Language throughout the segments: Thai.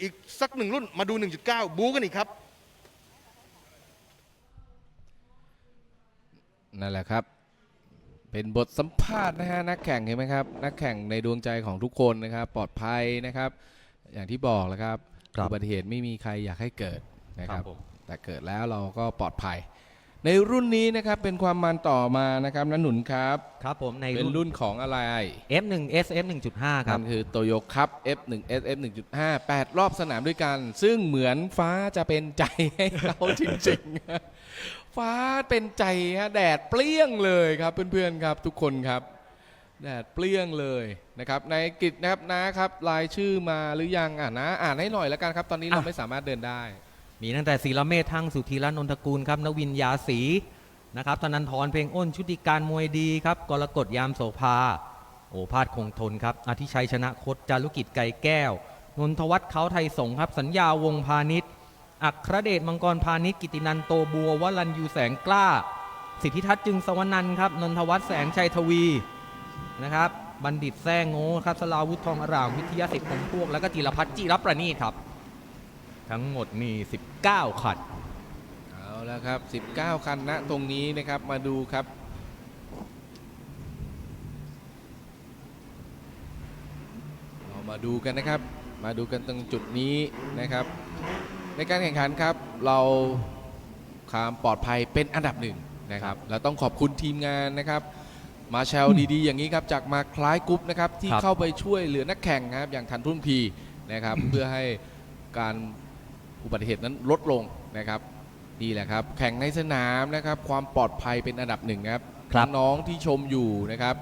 อีกสักหนึ่งรุ่นมาดู 1.9 บู๊กันอีกครับ นั่นแหละครับ เป็นบทสัมภาษณ์นะฮะนักแข่งเห็นไหมครับ นักแข่งในดวงใจของทุกคนนะครับ ปลอดภัยนะครับ อย่างที่บอกแล้วครับครับ อุบัติเหตุไม่มีใครอยากให้เกิดนะครับครับผมแต่เกิดแล้วเราก็ปลอดภัย ในรุ่นนี้นะครับเป็นความมันต่อมานะครับนันหนุนครับ ครับผมในเป็นรุ่นรุ่นของอะไร F1S F1.5 ครับนั่นคือโตโยคัพ F1S F1.5 8 รอบสนามด้วยกัน ซึ่งเหมือนฟ้าจะเป็นใจให้เราจริงๆ ฟ้าเป็นใจฮะแดดเปรี้ยงเลยครับเพื่อนๆครับทุกคนครับ แดดเปรี้ยงเลยนะครับในกิจนะครับนะครับรายชื่อมาหรือยังอะนะอ่านให้หน่อยแล้วกันครับ ตอนนี้เราอะ ไม่สามารถเดินได้ มีตั้งแต่ศิลเมธทั้งสุธีรนนทกูลครับนวินยาศรีนะครับธนันทรเพลงอ้นชุติการมวยดีครับกรกฎยามโสภา โอภาสคงทนครับอธิชัยชนะคดจารุกิจไก่แก้วนนทวัฒน์เขาไทยสงครับสัญญาวงพาณิชย์อัครเดชมังกรพาณิชย์กิตินันโตบัววลันยูแสงกล้า สิทธิทัศน์จึงสวนันครับนนทวัฒน์แสงชัยทวีนะครับบัณฑิตแซงโง่ครับสลาวุธทองอร่ามวิทยาสิทธิ์ของพวก แล้วก็จิรพัฒน์จิรประณีตครับ ทั้งหมดมี19 คัน เอาแล้วครับ 19 คันณตรงนี้นะครับ มาดูครับ เรามาดูกันนะครับ มาดูกันตรงจุดนี้นะครับ ในการแข่งขันครับ เราความปลอดภัยเป็นอันดับหนึ่งนะครับ เราต้องขอบคุณทีมงานนะครับมาแชลดีๆ อย่างนี้ครับ จากมาคล้ายกรุ๊ปนะครับ ที่ครับเข้าไปช่วยเหลือนักแข่งนะครับ อย่างทันทุ่นพีนะครับ เพื่อให้การ อุบัติเหตุนั้นลดลงนะครับนี่แหละครับ แข่งในสนามนะครับ ความปลอดภัยเป็นอันดับหนึ่งครับครับน้องๆที่ชมอยู่นะครับ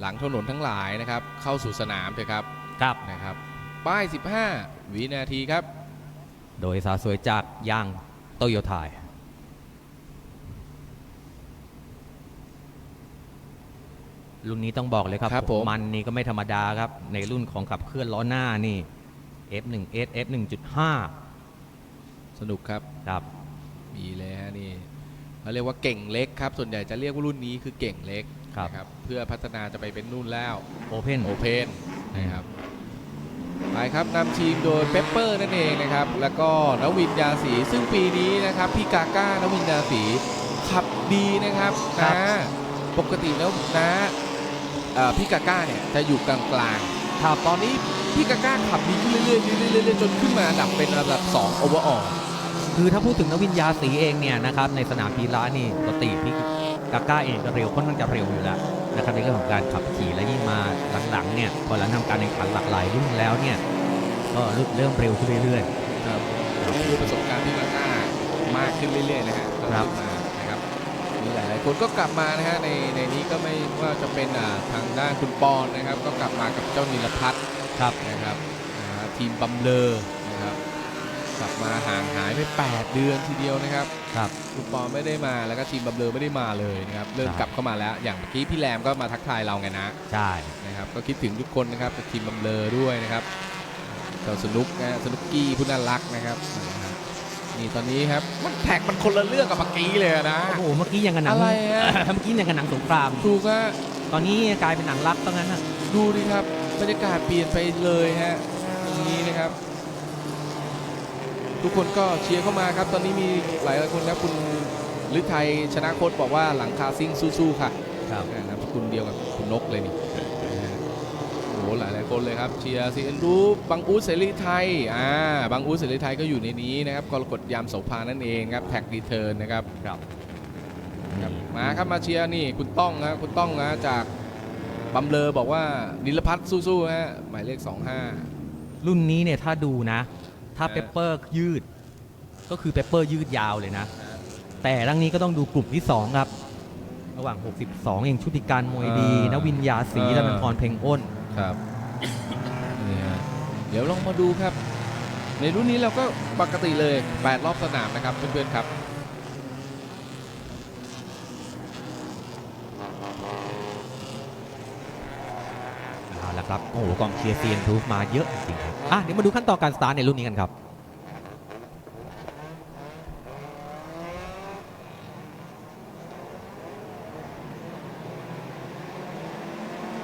หลังถนนทั้งหลายนะครับ เข้าสู่สนามเถอะครับครับนะครับ ป้าย 15 วินาทีครับ โดยสาวสวยจากยางโตโยต้ารุ่นนี้ต้องบอกเลยครับครับผม มันนี่ก็ไม่ธรรมดาครับ ในรุ่นของขับเคลื่อนล้อหน้านี่ F1S F1.5 สนุกครับ ครับ มีเลยฮะนี่เขาเรียกว่าเก่งเล็กครับ ส่วนใหญ่จะเรียกว่ารุ่นนี้คือเก่งเล็กครับ นะครับเพื่อพัฒนาจะไปเป็นนู่นแล้วโอเพนโอเพนนะครับไปครับนำทีมโดยเปปเปอร์นั่นเองนะครับ แล้วก็นวินยาสีซึ่งปีนี้นะครับพี่กาก้านวินยาสีขับดีนะครับครันะบปกติแล้วนะเอ่อพี่กาก้าเนี่ยจะอยู่กลางๆ ครับตอนนี้พี่กาก้าขับดีขึ้นเรื่อยๆเรื่อยๆเรื่อยๆจนขึ้นมาอันดับเป็นอันดับ2โอเวอร์ออลคือถ้าพูดถึงนวินยาสีเองเนี่ยนะครับในสนามพีระนี่ปกติพี่กาก้าเองก็เร็วค่อนข้างจะเร็วอยู่แล้วนะครับในเรื่องของการขับขี่และยิ่งมาหลังๆเนี่ยพอหลังทำการแข่งขันหลากหลายรุ่นแล้วเนี่ยก็เริ่มเร็วขึ้นเรื่อยครับด้วยประสบการณ์ที่มาก้ามากขึ้นเรื่อยๆนะฮะครับก็ขึ้น มานะครับมีหลายๆคนก็กลับมานะฮะในในนี้ก็ไม่ว่าจะเป็นอ่าทางด้านคุณปอนนะครับ ก็กลับมากับเจ้านิลพัฒน์ๆครับนะครับอ่าทีมบำเลอนะครับกลับมาห่างหายไป 8 เดือนทีเดียวนะครับครับคุณปอนไม่ได้มาแล้วก็ทีมบำเลอไม่ได้มาเลยนะครับเริ่มครับกลับเข้ามาแล้วอย่างเมื่อกี้พี่แรมก็มาทักทายเราไงนะใช่นะครับก็คิดถึงทุกคนนะครับกับทีมบำเลอด้วยนะครับเจ้าสนุกนะฮะสนุกกี้ผู้น่ารักนะครับ นะฮะนี่ตอนนี้ครับมันแท็กมันคนละเรื่องกับเมื่อกี้เลยนะ โอ้โห เมื่อกี้ยังกับหนังอะไรอะ เมื่อกี้ยังกับหนังสงคราม ถูกฮะตอนนี้กลายเป็นหนังรักตรงนั้นนะดูดิครับบรรยากาศเปลี่ยนไปเลยฮะตรงนี้นะครับ ทุกคนก็เชียร์เข้ามาครับ ตอนนี้มีหลายๆคนครับคุณฤทัยชนะโคตบอกว่าหลังคาซิ่งสู้ๆค่ะครับนามสกุลเดียวกับคุณนกเลยนี่นะฮะโอ้โหหลายหลายๆคนเลยครับเชียร์ซีเอ็นรูบังอูดเสรีไทยอ่าบังอูดเสรีไทยก็อยู่ในนี้นะครับกรกฎยามโสภานั่นเองครับแท็กรีเทิร์นนะครับครับครับมาครับมาเชียร์นี่คุณต้องนะคุณต้องนะจากบัมเลอบอกว่านิลพัฒน์สู้ๆฮะหมายเลข 25 รุ่นนี้เนี่ยถ้าดูนะ ถ้าฮะเปปเปอร์ยืด ก็คือเปปเปอร์ยืดยาวเลยนะ แต่รั้งนี้ก็ต้องดูกลุ่มที่ 2 ครับ ระหว่าง 62 เองชุติการมวยดีอ่านวินยาศรีอ่าและนันทรเพลงอ้น ครับนี่ฮะเดี๋ยวลองมาดูครับ ในรุ่นนี้เราก็ปกติเลย 8 รอบสนามนะครับเพื่อนๆครับเอาละครับโอ้โหกองเชียร์เซียนทูฟมาเยอะจริงๆครับอะเดี๋ยวมาดูขั้นตอนการสตาร์ทในรุ่นนี้กันครับ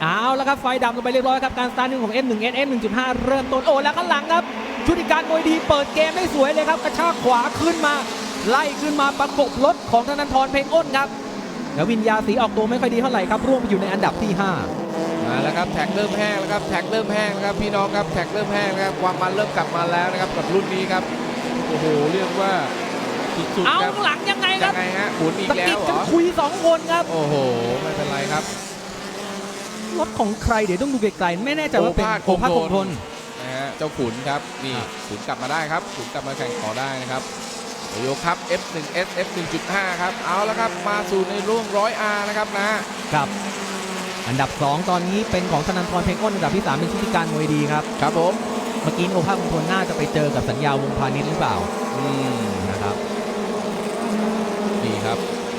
เอาละครับ ไฟดับลงไปเรียบร้อยครับการสตาร์ทหนึ่งของ F1S F1.5 เริ่มต้นโอ้แล้วข้างหลังครับ ชุติการมวยดีเปิดเกมได้สวยเลยครับกระชากขวาขึ้นมา ไล่ขึ้นมาประกบรถของธนันทรเพลงอ้นครับแล้ววินยาสีออกตัวไม่ค่อยดีเท่าไหร่ครับร่วงไปอยู่ในอันดับที่ 5 มาแล้วครับแท็กเริ่มแห้งแล้วครับแท็กเริ่มแห้งแล้วครับพี่น้องครับแท็กเริ่มแห้งนะครับความมันเริ่มกลับมาแล้วนะครับกับรุ่นนี้ครับโอ้โหเรียกว่าสุดเอาๆครับหลังยังไงคยัรับงไงฮะหมุนอีกสะแล้กิดวเหกัรนอคุยสองคนครับโอ้โหไม่เป็นไรครับ รถของใครเดี๋ยวต้องดูไกลๆไม่แน่ใจว่าเป็นโอภาสโอภาสคคงงททนนนะฮะเจ้าขุนครับนี่ครับขุนกลับมาได้ครับขุนกลับมาแข่งต่อได้นะครับโตโยครับ F1S F1.5 ครับเอาแล้วครับมาสู่ในร่วงร้อย R นะครับนะครับอันดับ 2 ตอนนี้เป็นของธนันทรเพลงอ้นอันดับที่ 3 เป็นชุติการมวยดีครับ ครับผม เมื่อกี้โอภาสคงทนน่าจะไปเจอกับสัญญาวงพาณิชย์หรือเปล่า อืมนะครับนี่ครับ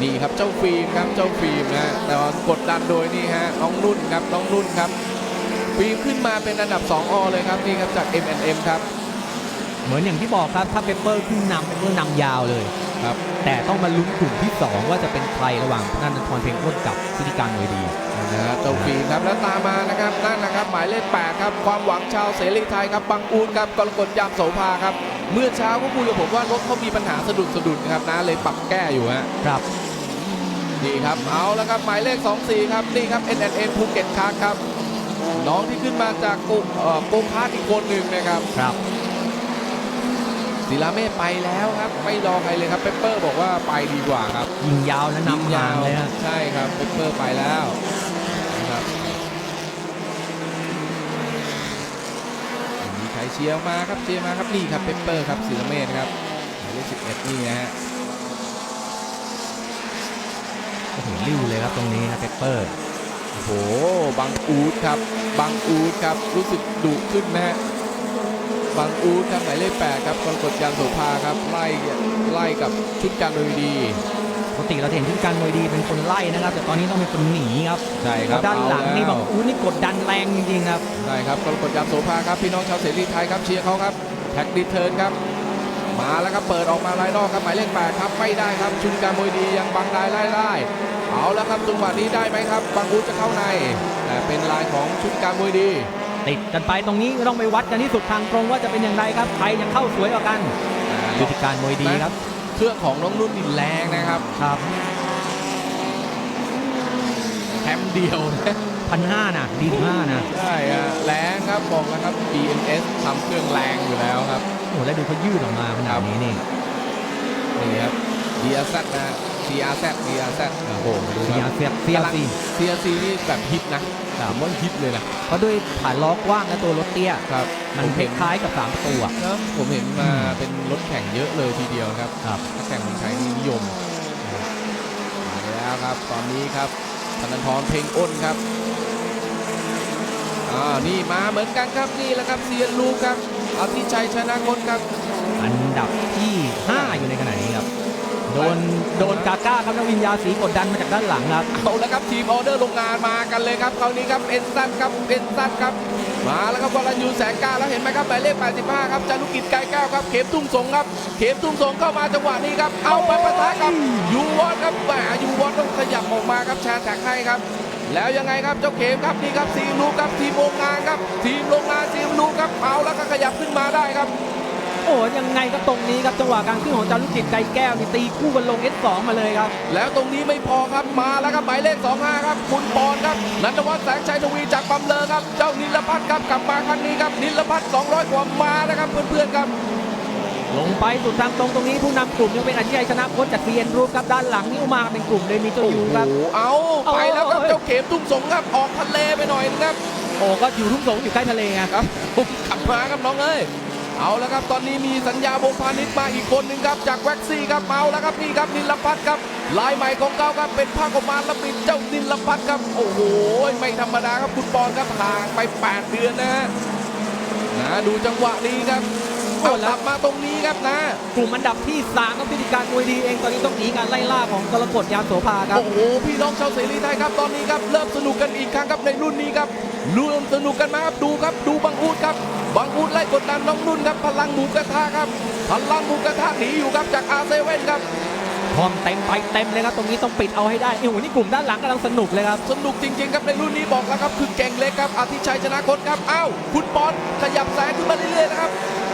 นี่ครับเจ้าฟิล์มครับเจ้าฟิล์มนะฮะแต่ว่ากดดันโดยนี่ฮะน้องนุ่นครับน้องนุ่นครับฟิล์มขึ้นมาเป็นอันดับ 2 อเลยครับนี่ครับจาก M&M ครับเหมือนอย่างที่บอกครับถ้าเปเปอร์ขึ้นนำเปเปอร์นำยาวเลยครับแต่ต้องมาลุ้นกลุ่มที่ 2 ว่าจะเป็นใครระหว่างธนันทรเพลงอ้นกับชุติการมวยดีนะฮะเจ้าฟิล์มครับแล้วตามมานะครับนั่นนะครับหมายเลข8ครับความหวังชาวเสรีไทยครับบังอูนครับกรกฎยามโสภาครับเมื่อเช้าก็คุยกับผมว่ารถเขามีปัญหาสะดุดสะดุดนะครับนะเลยปรับแก้อยู่ฮะครับ นี่ครับเอาแล้วครับหมายเลข 24 ครับนี่ครับ NNN ภูเก็ตคาร์ครับ น้องที่ขึ้นมาจากโกเอ่อโกคาร์ดอีกคนหนึ่งนะครับครับศิลาเมฆไปแล้วครับไม่รอใครเลยครับเปปเปอร์บอกว่าไปดีกว่าครับ ยิงยาวและนำห่างเลยฮะใช่ครับเปปเปอร์ไปแล้วนะครับมีใครเชียร์มาครับเชียร์มาครับนี่ครับเปปเปอร์ครับศิลาเมฆครับหมายเลข11 นี่นะฮะ โอ้โหริ้วเลยครับตรงนี้ครับเปเปอร์โอ้โหบังอูดครับบังอูดครับรู้สึกดุขึ้นนะฮะบังอูดครับหมายเลขแปดครับกรกฎยานโสภาครับไล่ไล่กับชุดการโดยดีปกติเราจะเห็นชุติการมวยดีเป็นคนไล่นะครับ แต่ตอนนี้ต้องเป็นคนหนีครับใช่คแล้รับวด้านหลังนี่เอบางแล้วอู้นี่กดดันแรงจริงๆครับใช่ครับกรกฎยานโสภาครับพี่น้องชาวเสรีไทยครับเชียร์เขาครับแท็กดิเทิร์นครับ มาแล้วครับเปิดออกมาลายนอกครับหมายเลขแปดครับไม่ได้ครับชุดการมวยดียังบังได้ไล่ได้เอาแล้วครับจังหวะนี้ได้ไหมครับบังอูดจะเข้าในแต่เป็นลายของชุดการมวยดี ติดกันไปตรงนี้ต้องไปวัดกันที่สุดทางตรงว่าจะเป็นอย่างไรครับใครจะเข้าสวยกว่ากันชุติการมวยดีครับ เครื่องของน้องนุ่นนี่แรงนะครับครับแคมป์เดียวนะ พันห้านะดีห้านะใช่ฮะแรงครับบอกแล้วครับ BMS ทำเครื่องแรงอยู่แล้วครับโอ้แล้วดูเขายืดออกมาขนาดนี้นี่นี่ครับ DRZ นะ CRZ DRZ โอ้โหดูเซีคยรับเซียเซียซี CRC นี่แบบฮิตนะผมว่าฮิตเลยนะเพราะด้วยฐานล้อกว้างและตัวรถเตี้ยครับมันผมคเห็นล้ายๆกับ3ประตูอะนะผมเห็นมาเป็นรถแข่งเยอะเลยทีเดียวครับครับนักแข่งคนไทยนี่นิยมมาแล้วครับ ตอนนี้ครับธนันทรเพลงอ้นครับ อ่านี่มาเหมือนกันครับนี่แหละครับเซียนลูกครับอาทิชัยชนะคนครับ อันดับที่ 5 อยู่ในขณะนี้ครับ โดนโดนกาก้าครับนวินยาสีกดดันมาจากด้านหลังครับเอาแล้วครับทีมออเดอร์โรงงานมากันเลยครับคราวนี้ครับเอ็นซันครับเอ็นซันครับ มาแล้วครับวรยูแสงกล้าแล้วเห็นไหมครับหมายเลข 85 ครับจารุกิจไกรแก้วครับเข็มทุ่งสงครับ เข็มทุ่งสงเข้ามาจังหวะนี้ครับเอาไปปะทะกับยูวอนครับแหมยูวอนต้องขยับออกมาครับแชร์แท็กให้ครับ แล้วยังไงครับเจ้าเข็มครับนี่ครับทีมลูกครับทีมโรงงานครับ ทีมโรงงานทีมลูกครับเอาแล้วก็ขยับขึ้นมาได้ครับ โอ้ยังไงก็ตรงนี้ครับจังหวะการขึ้นของจารุจิตไกรแก้วนี่ตีคู่กันลง S2 มาเลยครับ แล้วตรงนี้ไม่พอครับมาแล้วครับหมายเลข25ครับคุณปอนครับนันทวัฒน์แสงชัยทวีจากบำเลอครับเจ้านิลพัฒน์ครับกลับมาครั้งนี้ครับนิลพัฒน์200กว่ามานะครับเพื่อนๆครับ ลงไปสุดทางตรงตรงนี้ผู้นำกลุ่มยังเป็นอาชีพชนะพ้นจากเซียนรูปครับด้านหลังนี่มาเป็นกลุ่มเลยมีเจ้ายูครับ โอ้โหเอาไปแล้วครับโอ้ยเจ้าเข็มทุ่งสงครับออกทะเลไปหน่อยนึงครับ โอ้ก็อยู่ทุ่งสงอยู่ใกล้ทะเลไงครับผมกลับมาครับน้องเอ้ยเอาแล้วครับตอนนี้มีสัญญาวงพาณิชย์มาอีกคนหนึ่งครับจากแว็กซี่ครับเอาแล้วครับนี่ครับนิลพัฒน์ครับลายใหม่ของเขาครับเป็นผ้ากมารและปิดเจ้านิลพัฒน์ครับโอ้โหไม่ธรรมดาครับคุณปอนครับห่างไป 8 เดือนนะฮะนะดูจังหวะนี้ครับ เอากลับมาตรงนี้ครับนะกลุ่มอันดับที่3ครับพิธีการมวยดีเองตอนนี้ต้องหนีการไล่ล่าของกรกฎยามโสภาครับโอ้โหพี่น้องชาวเสรีไทยครับตอนนี้ครับเริ่มสนุกกันอีกครั้งครับในรุ่นนี้ครับเริ่มสนุกกันมาครับดูครับดูบังอูดครับบังอูดไล่กดดันน้องนุ่นครับพลังหมูกระทะครับพลังหมูกระทะหนีอยู่ครับจากอาเซเว่นครับพร้อมเต็มไปเต็มเลยครับตรงนี้ต้องปิดเอาให้ได้โอ้โหนี่กลุ่มด้านหลังกำลังสนุกเลยครับสนุกจริง ๆ ครับในรุ่นนี้บอกแล้วครับคือเก่งเล็กครับอาทิชัยชนะคตครับอ้าวคุณปอนข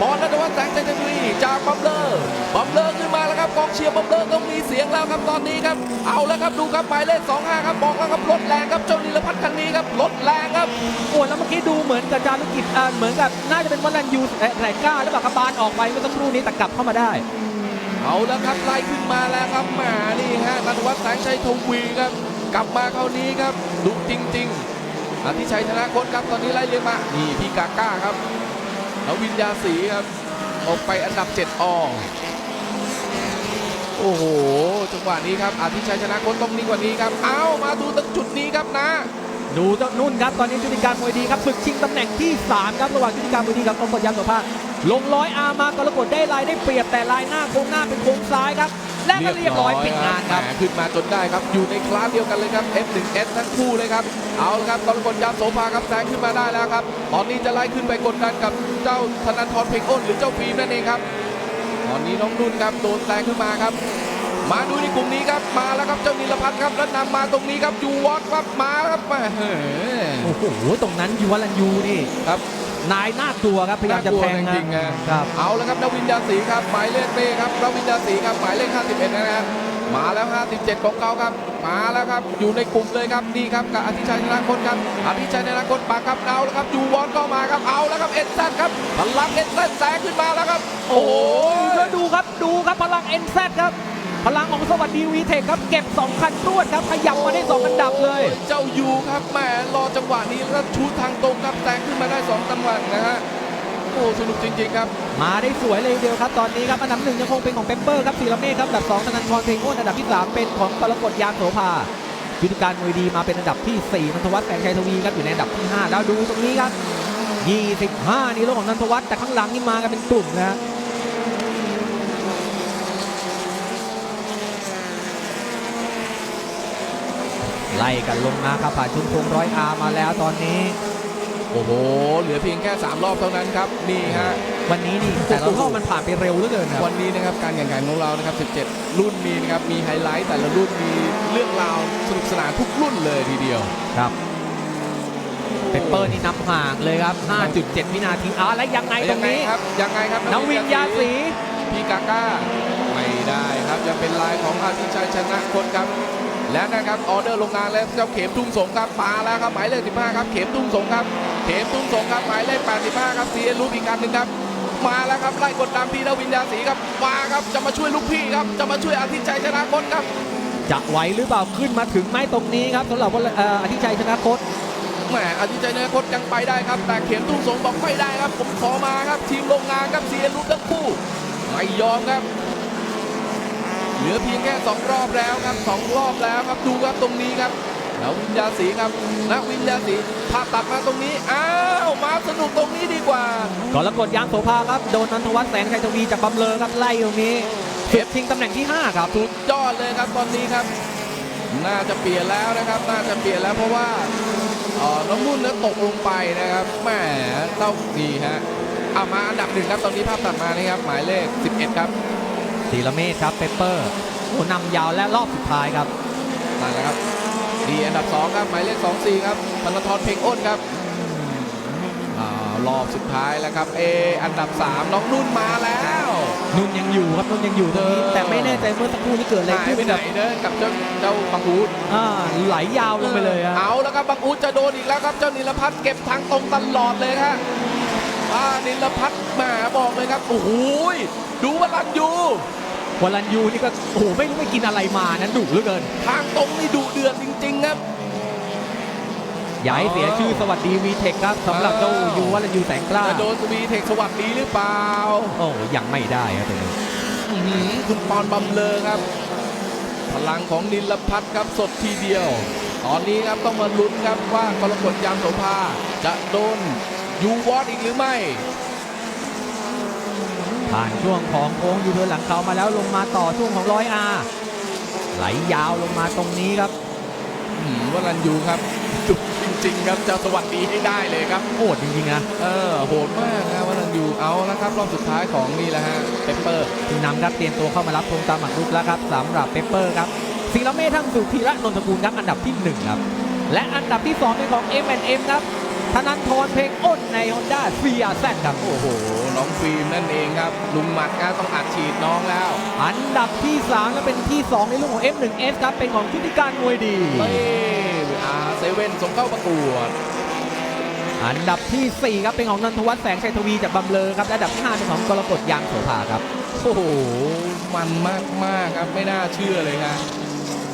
บปอนนัทวัฒน์แสงใจทวีจากบัมเลอร์บัมเลอร์ขึ้นมาแล้วครับกองเชียร์บัมเลอร์ต้องมีเสียงแล้วครับตอนนี้ครับ เอาแล้วครับดูครับหมายเลข25ครับบอกแล้วครับรถแรงครับเจ้านิลพัฒน์คันนี้ครับรถแรงครับโอ้แล้วเมื่อกี้ดูเหมือนกับจารุกิจอ่าเหมือนกับน่าจะเป็นวัลันยูเอ่อแรก้าแล้วแบบกระบาลออกไปเมื่อสักครู่นี้แต่กลับเข้ามาได้เอาแล้วครับไล่ขึ้นมาแล้วครับแหมานี่ฮะนัทวัฒน์แสงชัยทวีครับ กลับมาคราวนี้ครับดุจริงๆอาทิชัยธนาคตครับตอนนี้ไล่เรียงมานี่พี่กาก้าครับ แล้ววิญญาสีครับออกไปอันดับ 7อโอ้โห จังหวะนี้ครับอาทิชัยชนะคนต้องนิ่งกว่านี้ครับ เอามาดูตรงจุดนี้ครับนะ ดูเจ้านุ่นครับ ตอนนี้จุติการมวยดีครับศึกชิงตำแหน่งที่ 3 ครับ ระหว่างจุติการมวยดีกับกองกฎยามโสภาลงร้อยอาร์มากรกฎได้ลายได้เปรียบแต่ลายหน้าโค้งหน้าเป็นโค้งซ้ายครับ และก็เรียบร้อยปิดงานครับแหมขึ้นมาจนได้ครับอยู่ในคลาสเดียวกันเลยครับ F1S ทั้งคู่เลยครับเอาละครับกรกฎยามโสภาครับแซงขึ้นมาได้แล้วครับตอนนี้จะไล่ขึ้นไปกดดันกับเจ้าธนาธรเพ่งอ้นหรือเจ้าฟิล์มนั่นเองครับตอนนี้น้องนุ่นครับโดนแซงขึ้นมาครับ มาดูในกลุ่มนี้ครับมาแล้วครับเจ้านิลพัฒน์ครับแล้วนำมาตรงนี้ครับยูวอตครับมาแล้วครับแหมโอ้โหตรงนั้นยูวลันยูนี่ครับ นายน่ากลัวครับพยายามจะแทงน่ากลัวจริงๆนะอะครับเอาแล้วครับนวินยาศรีครับหมายเลขเต้ครับนวินยาศรีครับหมายเลข 51 นะฮะมาแล้ว 57 ของเขาครับ มาแล้วครับอยู่ในกลุ่มเลยครับนี่ครับกับอธิชัยธนาคตครับอธิชัยธนาคตปากครับเอาแล้วครับยูวอนก็มาครับเอาแล้วครับเอ็นซันครับพลังเอ็นซันแซงขึ้นมาแล้วครับ โอ้โหยแล้วดูครับดูครับพลัง NZ ครับ พลังของสวัสดีวีเทคครับเก็บ 2 คันรวดครับขยับมาได้ 2 อันดับเลย เจ้ายูครับแหมรอจังหวะนี้แล้วชูทางตรงครับแซงขึ้นมาได้สองจังหวะนะฮะโอ้สนุกจริงๆครับ มาได้สวยเลยทีเดียวครับ ตอนนี้ครับอันดับหนึ่งยังคงเป็นของเปปเปอร์ครับศิลเมฆครับอันดับ2ธนันทรเพลงโอนอันดับที่ 3 เป็นของกรกฎยานโสภายุทธการมวยดีมาเป็นอันดับที่4นันทวัฒน์แสงชัยทวีครับอยู่ในอันดับที่5แล้วดูตรงนี้ครับ 25 นี่รถของนันทวัฒน์แต่ข้างหลังนี่มากันเป็นกลุ่มนะฮะไล่กันลงมาครับผ่านชุมพงร้อยอามาแล้วตอนนี้ โอ้โห เหลือเพียงแค่ 3 รอบเท่านั้นครับนี่ฮะวันนี้นี่แต่ละรอบมันผ่านไปเร็วเหลือเกินครับวันนี้นะครับการแข่งขันของเรานะครับ 17 รุ่นนี้นะครับมีไฮไลท์แต่ละรุ่นมีเรื่องราวสนุกสนานทุกรุ่นเลยทีเดียวครับเปปเปอร์นี่นำห่างเลยครับ 5.7 วินาทีอ่าแล้วยังไงตรยังงไงนี้ครับยังไงครับนวินยาสีพี่กาก้าไม่ได้ครับยังเป็นลายของอาทิชัยชนะคนครับ และนะครับออเดอร์โรงงานแล้วเจ้าเข็มทุ่งสงครับมาแล้วครับหมายเลข15ครับเข็มทุ่งสงครับเข็มทุ่งสงครับหมายเลข85ครับเสียลูกอีกการหนึ่งครับมาแล้วครับไล่กดดันพี่นวินยาสีครับมาครับจะมาช่วยลูกพี่ครับจะมาช่วยอาทิชัยชนะคนครับจะไหวหรือเปล่าขึ้นมาถึงไหมตรงนี้ครับสำหรับวลเอ่ออธิชัยชนะคตแหมอาทิชัยชนะคนยังไปได้ครับ แต่เข็มทุ่งสงบอกไม่ได้ครับ ผมขอมาครับทีมโรงงานครับเสียลูกทั้งคู่ไม่ยอมครับ เหลือเพียงแค่ 2 รอบแล้วครับสองรอบแล้วครับดูครับตรงนี้ครับแล้ววิญญาสีครับนักวิญญาสีพาตัดมาตรงนี้ อ้าว มาสนุกตรงนี้ดีกว่ากรกฎยางโสภาครับ โดนนันทวัฒน์แสงชัยทวีจากบำเลอครับไล่ตรงนี้เก็บชิงตำแหน่งที่ 5 ครับสุดยอดเลยครับตอนนี้ครับ น่าจะเปลี่ยนแล้วนะครับ น่าจะเปลี่ยนแล้วเพราะว่าเอ่อน้องนุ่นนั้นตกลงไปนะครับแหมเต้าดีฮะเอามาอันดับหนึ่งครับตอนนี้ภาพตัดมานะครับหมายเลข 11 ครับ ศีลเมธครับเปปเปอร์โอ้นำยาวและรอบสุดท้ายครับนั่นแหละครับดีอันดับ 2 ครับหมายเลข24ครับธนทรเพ่งอ้นครับอ่ารอบสุดท้ายแล้วครับเออันดับ 3 น้องนุ่นมาแล้วนุ่นยังอยู่ครับนุ่นยังอยู่ตรงนี้เออแต่ไม่แน่ใจเมื่อสักครู่นี้เกิดอะไรหายขึ้นไปไหนครับเด้อกับเจ้าเจ้าบังอูดอ่าไหลยาวลงไปเลยฮะเอาแล้วครับบังอูดจะโดนอีกแล้วครับเจ้านิลพัฒน์เก็บทางตรงตลอดเลยฮะอ่านิลพัฒน์แหมาบอกเลยครับ โอ้โหยดูว่าลันยูวลันยูนี่ก็โอ้โหไม่รู้ไปกินอะไรมานั้นดุเหลือเกิน ทางตรงนี่ดุเดือดจริง ๆ ครับอย่าให้เสียชื่อสวัสดีวีเทคครับสำหรับเจ้ายูวลันยูแสงกล้าจะโดนวีเทคสวัสดีหรือเปล่า โอ้ยังไม่ได้ครับตรงนี้อื้อหือคุณปอนบำเลอครับ พลังของนิลพัฒน์ครับสดทีเดียว ตอนนี้ครับต้องมาลุ้นครับว่ากรกฎยามโสภาจะโดน ยูวอตอีกหรือไม่ ผ่านช่วงของโค้งยูเทิร์นหลังเขามาแล้วลงมาต่อช่วงของร้อยอาไหลยาวลงมาตรงนี้ครับอืมวรันยูครับจุกจริง ๆ ครับจะสวัสดีให้ได้เลยครับโหดจริงๆนะเออโหดมากนะวรันยูอยู่เอาแล้วครับรอบสุดท้ายของนี่แหละฮะเปเปอร์ผู้นำครับเตรียมตัวเข้ามารับธงตามหมักรุกแล้วครับสำหรับเปเปอร์ครับศิลเมธทั้งสุธีระนนทกูลครับอันดับที่หนึ่งครับและอันดับที่สองเป็นของ M&M ครับ ธนันทรเพลงอ้นใน Honda CRZ ครับ โอ้โห น้องฟิล์มนั่นเองครับ ลุงหมัดก็ต้องอัดฉีดน้องแล้ว อันดับที่ 3 และเป็นที่ 2 ในรุ่นของ F1S ครับ เป็นของชุติการมวยดีเต้อาเซเว่นส่งเข้าประกวดอันดับทีสี่4 ครับ เป็นของนันทวัฒน์แสงชัยทวีจากบำเลอครับและอันดับที่5เป็นของกรกฎยางโสภาครับ โอ้โห มันมากมากๆครับ ไม่น่าเชื่อเลยครับ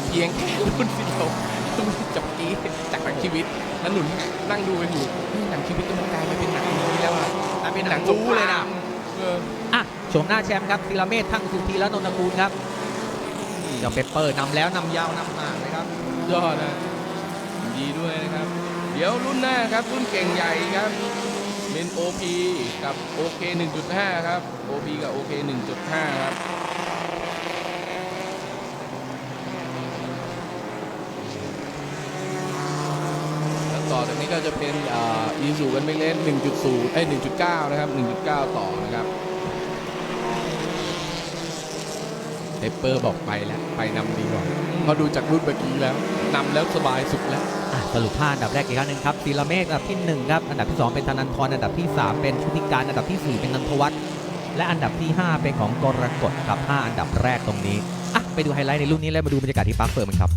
เพียงแค่รุ่นเดียว จับกี้จากหนังชีวิต แล้วหนุนนั่งดูกันอยู่หนังชีวิตก็มันกลายไปเป็นหนังนี้แล้วอะกลายเป็นหนังรู้เลยนะเอออะโฉมหน้าแชมป์ครับศิลเมธทั้งสุธีและนนทกูลครับเจ้าเปเปอร์นำแล้วนำยาวนำห่างเลยครับยอดนะดีด้วยนะครับ เดี๋ยวรุ่นหน้าครับรุ่นเก่งใหญ่ครับเป็น OP กับ OK 1.5 ครับ OP กับ OK 1.5 ครับ แล้ว ต่อจากนี้ก็จะเป็นอีซูกันไม่เล่น 1.0 เอ้ย 1.9 นะครับ 1.9 ต่อนะครับเปเปอร์บอกไปแล้ว ไปนำดีกว่าเพราดูจากรุ่นเมื่อกี้แล้วนำแล้วสบายสุดแล้วสรุป5อันดับแรกอีกครั้งหนึ่งครับศิลเมฆอันดับที่1ครับอันดับที่ 2 เป็นธนันทรอันดับที่ 3 เป็นชุติการอันดับทีสี่ 4 เป็นนันทวัฒน์และอันดับที่ 5 เป็นของกรกฎครับ5อันดับแรกตรงนี้อะไปดูไฮไลท์ในรุ่นนี้แล้วมาดูบรรยากาศที่ปาร์คเฟิร์มกันครับ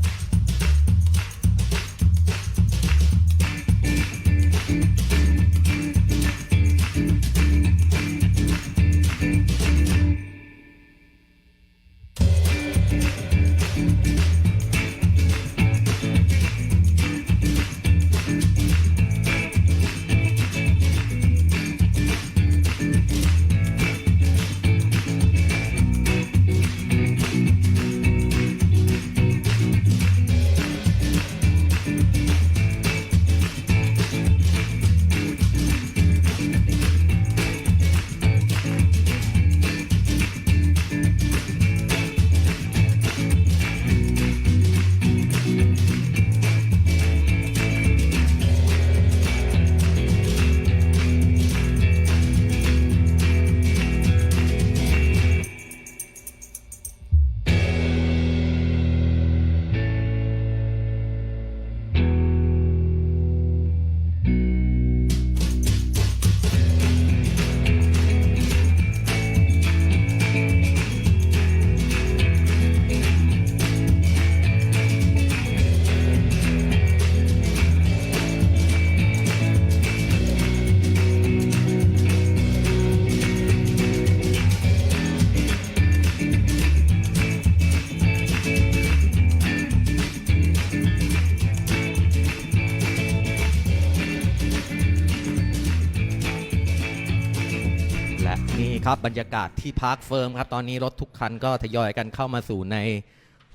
บบรรยากาศที่พาร์คเฟิร์มครับ ตอนนี้รถทุกคันก็ทยอยกันเข้ามาสู่ใน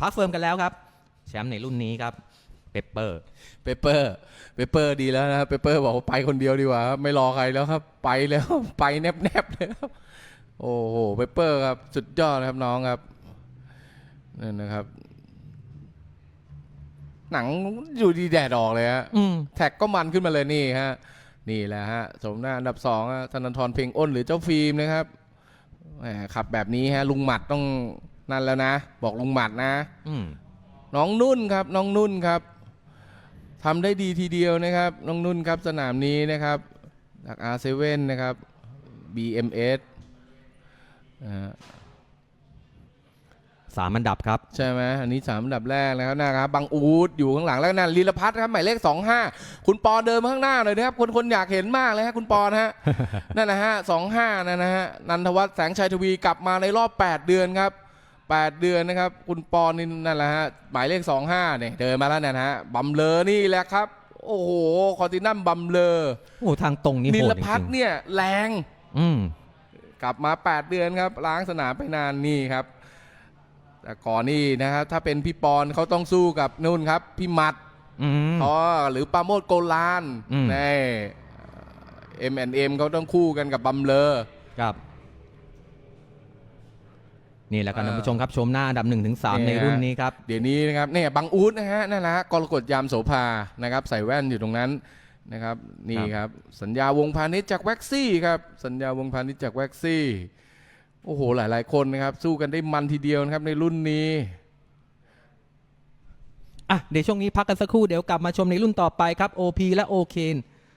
พาร์คเฟิร์มกันแล้วครับ แชมป์ในรุ่นนี้ครับเปเปอร์เปเปอร์เปเปอร์ดีแล้วนะครับเปเปอร์บอกว่าไปคนเดียวดีกว่าครับไม่รอใครแล้วครับ ไปแล้วไปแนบๆเลยครับโอ้โหเปเปอร์ครับสุดยอดนะครับน้องครับนั่นนะครับ หนังอยู่ดีแดดออกเลยฮะอืมแท็กก็มันขึ้นมาเลยนี่ฮะ นี่แหละฮะสมหน้าอันดับสองฮะธนาธรเพลงอ้นหรือเจ้าฟิล์มนะครับ แหมขับแบบนี้ฮะ ลุงหมัดต้องนั่นแล้วนะ บอกลุงหมัดนะ อืมน้องนุ่นครับ น้องนุ่นครับทำได้ดีทีเดียวนะครับ น้องนุ่นครับ สนามนี้นะครับจาก R7 นะครับ BMS อ่า สามอันดับครับ ใช่ไหมอันนี้สามอันดับแรกนะครับนะครับบางอูดอยู่ข้างหลังแล้วนั่นลีลพัฒน์ครับหมายเลขสองห้าคุณปอเดินมาข้างหน้าหน่อยนะครับ คนคนอยากเห็นมากเลยฮะคุณปอนะฮะ นั่นนะฮะสองห้านั่นนะฮะนันทวัฒน์แสงชัยทวีกลับมาในรอบ 8 เดือนครับ 8 เดือนนะครับ คุณปอนี่นั่นแหละฮะหมายเลข 25เนี่ยเดินมาแล้วเนยนะฮะบัมเลอนี่แหละครับ โอ้โหคอร์ตินัมบัมเลอโอ้ทางตรงนี่นิโหลดจพัฒริงน์เนี่ยแรง ๆอืม กลับมา 8 เดือนครับล้างสนามไปนานนี่ครับ แต่ก่อนนี่นะครับถ้าเป็นพี่ปอนเขาต้องสู้กับนู่นครับพี่หมัดอืม อ๋อหรือปราโมดโกลานอืม นี่เอ็มแอนเอ็มเขาต้องคู่กันกับบัมเลอร์ครับ นี่แหละครับเอ่อท่านผู้ชมครับชมหน้าอันดับ1นถึงสนี่ในฮะรุ่นนี้ครับ เดี๋ยวนี้นะครับเนี่ยบางอูดนะฮะนั่นแหละฮะกรกฎยามโสภานะครับใส่แว่นอยู่ตรงนั้นนะครับนี่ครับสัญญาวงพาณิชย์จากแว็กซี่ครับสัญญาวงพาณิชย์จากแว็กซี่ โอ้โห หลาย ๆ คนนะครับ สู้กันได้มันทีเดียวนะครับในรุ่นนี้ อะเดี๋ยวช่วงนี้พักกันสักครู่เดี๋ยวกลับมาชมในรุ่นต่อไปครับ OP และโอเคน